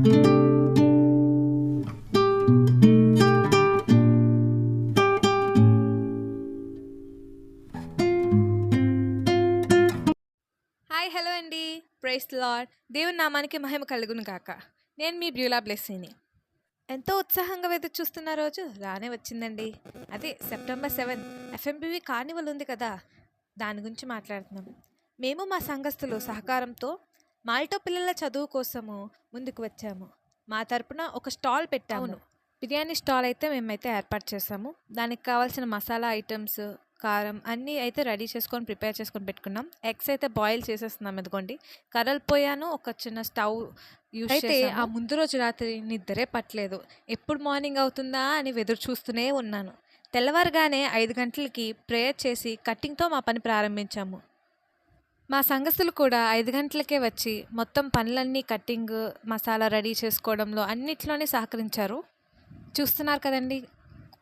Hi hello అండి. Praise Lord. దేవుని నామానికి మహిమ కలుగును కాక నేను మీ బ్యూలా బ్లెస్సీని ఎంతో ఉత్సాహంగా వెదురు చూస్తున్న రోజు రానే వచ్చిందండి. అదే సెప్టెంబర్ సెవెన్. ఎఫ్ఎంబివి కార్నివల్ ఉంది కదా. దాని గురించి మాట్లాడుతున్నాం. మేము మా సంఘస్థులు సహకారంతో మాల్టో పిల్లల చదువు కోసము ముందుకు వచ్చాము. మా తరపున ఒక స్టాల్ పెట్టాము. బిర్యానీ స్టాల్ అయితే మేమైతే ఏర్పాటు చేసాము. దానికి కావాల్సిన మసాలా ఐటమ్స్ కారం అన్నీ అయితే రెడీ చేసుకొని ప్రిపేర్ చేసుకొని పెట్టుకున్నాం. ఎగ్స్ అయితే బాయిల్ చేసేస్తున్నాం ఇదిగోండి. కర్రలు పోయాను ఒక చిన్న స్టవ్ యూస్ అయితే ఆ ముందు రోజు రాత్రి నిద్రే పట్టలేదు. ఎప్పుడు మార్నింగ్ అవుతుందా అని ఎదురు చూస్తూనే ఉన్నాను. తెల్లవారుగానే ఐదు గంటలకి ప్రేయర్ చేసి కట్టింగ్తో మా పని ప్రారంభించాము. మా సంఘస్థులు కూడా ఐదు గంటలకే వచ్చి మొత్తం పనులన్నీ కట్టింగ్ మసాలా రెడీ చేసుకోవడంలో అన్నిట్లోనే సహకరించారు. చూస్తున్నారు కదండి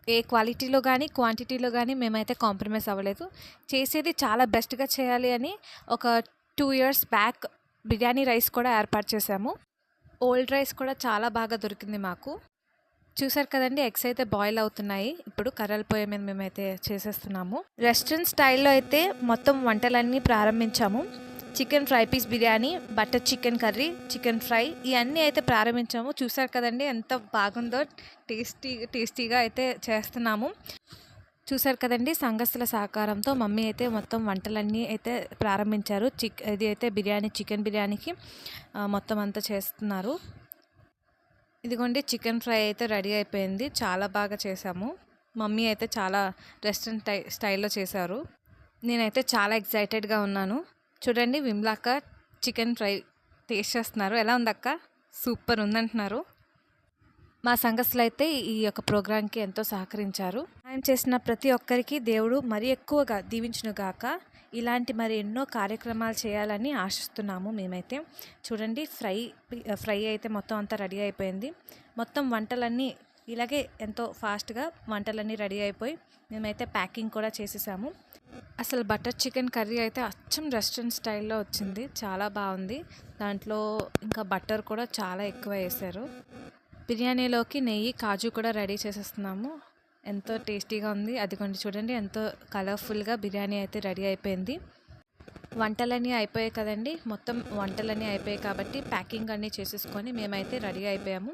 ఏ క్వాలిటీలో కానీ క్వాంటిటీలో కానీ మేమైతే కాంప్రమైజ్ అవ్వలేదు. చేసేది చాలా బెస్ట్గా చేయాలి అని ఒక two years back biryani rice కూడా ఏర్పాటు చేశాము. ఓల్డ్ రైస్ కూడా చాలా బాగా దొరికింది మాకు. చూసారు కదండి ఎగ్స్ అయితే బాయిల్ అవుతున్నాయి. ఇప్పుడు కర్రల పొయ్యి మీద మేమైతే చేసేస్తున్నాము. రెస్టారెంట్ స్టైల్లో అయితే మొత్తం వంటలన్నీ ప్రారంభించాము. Chicken fry piece biryani butter chicken curry chicken fry ఇవన్నీ అయితే ప్రారంభించాము. చూసారు కదండి ఎంత బాగుందో టేస్టీ టేస్టీగా అయితే చేస్తున్నాము. చూసారు కదండి సంఘస్థల సహకారంతో మమ్మీ అయితే మొత్తం వంటలన్నీ అయితే ప్రారంభించారు. చిక్ ఇది అయితే బిర్యానీ చికెన్ బిర్యానీకి మొత్తం అంతా చేస్తున్నారు. ఇదిగోండి చికెన్ ఫ్రై అయితే రెడీ అయిపోయింది. చాలా బాగా చేసాము. మమ్మీ అయితే చాలా రెస్టారెంట్ టై స్టైల్లో చేశారు. నేనైతే చాలా ఎక్సైటెడ్గా ఉన్నాను. చూడండి విమ్లాక్క చికెన్ ఫ్రై టేస్ట్ చేస్తున్నారు. ఎలా ఉందక్క? సూపర్ ఉందంటున్నారు. మా సంఘస్థులు అయితే ఈ యొక్క ప్రోగ్రాంకి ఎంతో సహకరించారు. ఆయన చేసిన ప్రతి ఒక్కరికి దేవుడు మరీ ఎక్కువగా దీవించునుగాక. ఇలాంటి మరి ఎన్నో కార్యక్రమాలు చేయాలని ఆశిస్తున్నాము మేమైతే. చూడండి ఫ్రై ఫ్రై అయితే మొత్తం అంతా రెడీ అయిపోయింది. మొత్తం వంటలన్నీ ఇలాగే ఎంతో ఫాస్ట్గా వంటలన్నీ రెడీ అయిపోయి మేమైతే ప్యాకింగ్ కూడా చేసేసాము. అసలు బటర్ చికెన్ కర్రీ అయితే అచ్చం రెస్టారెంట్ స్టైల్లో వచ్చింది. చాలా బాగుంది. దాంట్లో ఇంకా బటర్ కూడా చాలా ఎక్కువ వేశారు బిర్యానీలోకి నెయ్యి కాజు కూడా రెడీ చేసేస్తున్నాము. ఎంతో టేస్టీగా ఉంది. అది కొంచెం చూడండి ఎంతో కలర్ఫుల్గా బిర్యానీ అయితే రెడీ అయిపోయింది. వంటలన్నీ అయిపోయాయి కదండి. మొత్తం వంటలన్నీ అయిపోయాయి కాబట్టి ప్యాకింగ్ అన్నీ చేసేసుకొని మేమైతే రెడీ అయిపోయాము.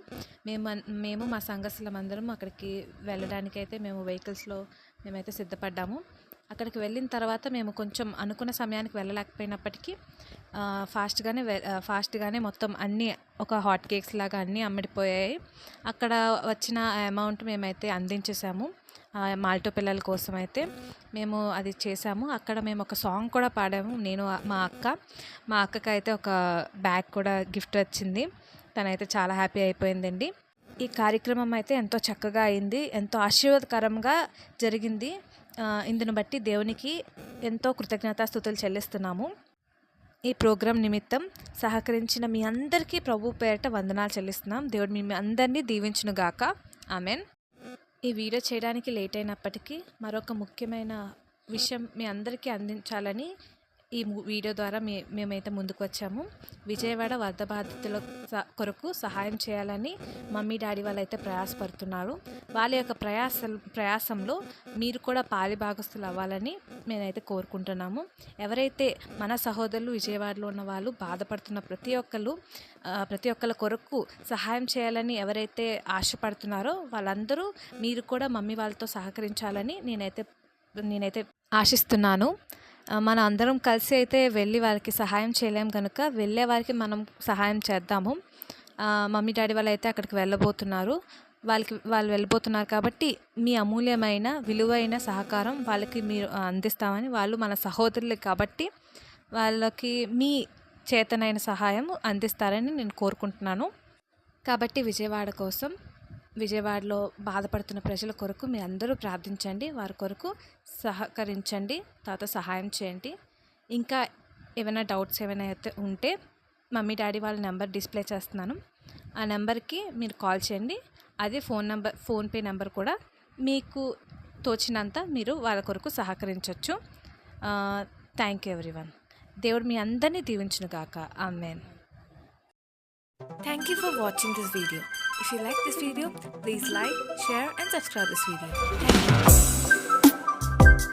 మేము మేము మా సంఘస్థులం అందరం అక్కడికి వెళ్ళడానికి అయితే మేము వెహికల్స్లో మేమైతే సిద్ధపడ్డాము. అక్కడికి వెళ్ళిన తర్వాత మేము కొంచెం అనుకున్న సమయానికి వెళ్ళలేకపోయినప్పటికీ ఫాస్ట్గానే వె ఫాస్ట్గానే మొత్తం అన్నీ ఒక హాట్ కేక్స్ లాగా అన్నీ అమ్మిడిపోయాయి. అక్కడ వచ్చిన అమౌంట్ మేమైతే అందించేసాము మాల్టో పిల్లల కోసం అయితే మేము అది చేసాము. అక్కడ మేము ఒక సాంగ్ కూడా పాడాము నేను మా అక్క. మా అక్కకి అయితే ఒక బ్యాగ్ కూడా గిఫ్ట్ వచ్చింది తనైతే చాలా హ్యాపీ అయిపోయిందండి. ఈ కార్యక్రమం అయితే ఎంతో చక్కగా అయింది ఎంతో ఆశీర్వాదకరంగా జరిగింది. ఇందును బట్టి దేవునికి ఎంతో కృతజ్ఞతాస్థుతులు చెల్లిస్తున్నాము. ఈ ప్రోగ్రాం నిమిత్తం సహకరించిన మీ అందరికీ ప్రభు పేరిట వందనాలు చెల్లిస్తున్నాం. దేవుడు మీ అందరినీ దీవించునుగాక. ఆమెన్. ఈ వీడియో చేయడానికి లేట్ అయినప్పటికీ మరొక ముఖ్యమైన విషయం మీ అందరికీ అందించాలని ఈ వీడియో ద్వారా మే మేమైతే ముందుకు వచ్చాము విజయవాడ వరద బాధితుల స- కొరకు సహాయం చేయాలని మమ్మీ డాడీ వాళ్ళు అయితే ప్రయాసపడుతున్నారు. వాళ్ళ యొక్క ప్రయాస ప్రయాసంలో మీరు కూడా పాలిభాగస్తులు అవ్వాలని మేనైతే కోరుకుంటున్నాము. ఎవరైతే మన సహోదరులు విజయవాడలో ఉన్న వాళ్ళు బాధపడుతున్న ప్రతి ఒక్కరు ప్రతి ఒక్కరి కొరకు సహాయం చేయాలని ఎవరైతే ఆశపడుతున్నారో వాళ్ళందరూ మీరు కూడా మమ్మీ వాళ్ళతో సహకరించాలని నేనైతే నేనైతే ఆశిస్తున్నాను. మన అందరం కలిసి అయితే వెళ్ళి వాళ్ళకి సహాయం చేయలేం కనుక వెళ్ళే వారికి మనం సహాయం చేద్దాము. మమ్మీ డాడీ వాళ్ళు అయితే అక్కడికి వెళ్ళబోతున్నారు. వాళ్ళకి వాళ్ళు వెళ్ళిపోతున్నారు కాబట్టి మీ అమూల్యమైన విలువైన సహకారం వాళ్ళకి మీరు అందిస్తామని వాళ్ళు మన సహోదరులు కాబట్టి వాళ్ళకి మీ చేతనైన సహాయం అందిస్తారని నేను కోరుకుంటున్నాను. కాబట్టి విజయవాడ కోసం విజయవాడలో బాధపడుతున్న ప్రజల కొరకు మీ అందరూ ప్రార్థించండి. వారి కొరకు సహకరించండి. తర్వాత సహాయం చేయండి. ఇంకా ఏమైనా డౌట్స్ ఏమైనా అయితే ఉంటే మమ్మీ డాడీ వాళ్ళ నెంబర్ డిస్ప్లే చేస్తున్నాను. ఆ నెంబర్కి మీరు కాల్ చేయండి. అదే ఫోన్ నెంబర్ ఫోన్పే నెంబర్ కూడా మీకు తోచినంత మీరు వాళ్ళ కొరకు సహకరించవచ్చు థ్యాంక్ యూ ఎవ్రీవన్. దేవుడు మీ అందరినీ దీవించును గాక amen. Thank you for watching this video If you like this video, please like, share and subscribe this video.